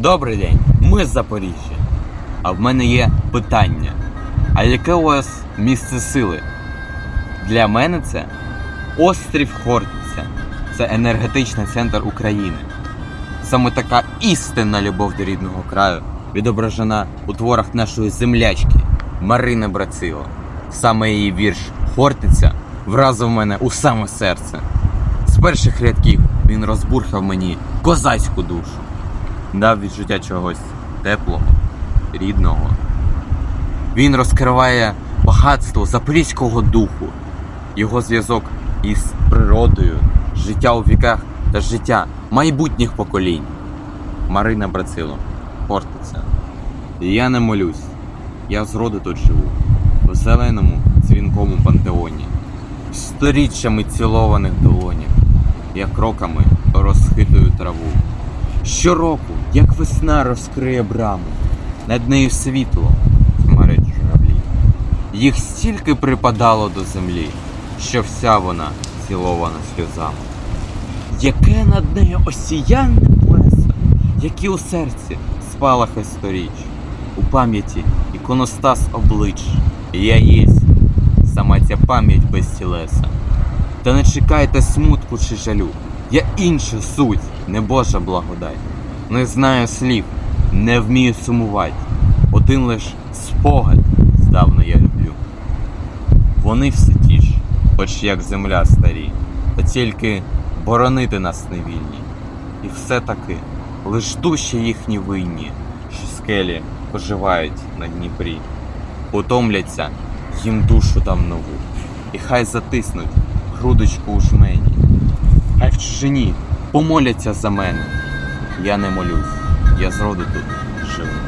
Добрий день, ми з Запоріжжя. А в мене є питання. А яке у вас місце сили? Для мене це острів Хортиця. Це енергетичний центр України. Саме така істинна любов до рідного краю відображена у творах нашої землячки Марини Брацило. Саме її вірш Хортиця вразив мене у саме серце. З перших рядків він розбурхав мені козацьку душу, дав відчуття чогось теплого, рідного. Він розкриває багатство запорізького духу, його зв'язок із природою, життя у віках та життя майбутніх поколінь. Марина Брацило, Хортиця. Я не молюсь, я зроду тут живу, в зеленому дзвінкому пантеоні, сторіччями цілованих долонів, я кроками розхитую траву. Щороку, як весна розкриє браму, над нею світло хмарить журавлі. Їх стільки припадало до землі, що вся вона цілована сльозами. Яке над нею осіянне плесо, які у серці спалахи сторіч, у пам'яті іконостас облич, я єсть, сама ця пам'ять без тілеса. Та не чекайте смутку чи жалю, я інша суть, не Божа благодать. Не знаю слів, не вмію сумувати, один лиш спогад здавна я люблю. Вони все ті ж, хоч як земля старі, та тільки боронити нас не вільні. І все таки лиш душі їхні винні, що скелі поживають на Дніпрі. Утомляться їм душу дам нову, і хай затиснуть грудочку у жмені. Хай в чужині помоляться за мене. Я не молюсь, я зроду тут живу.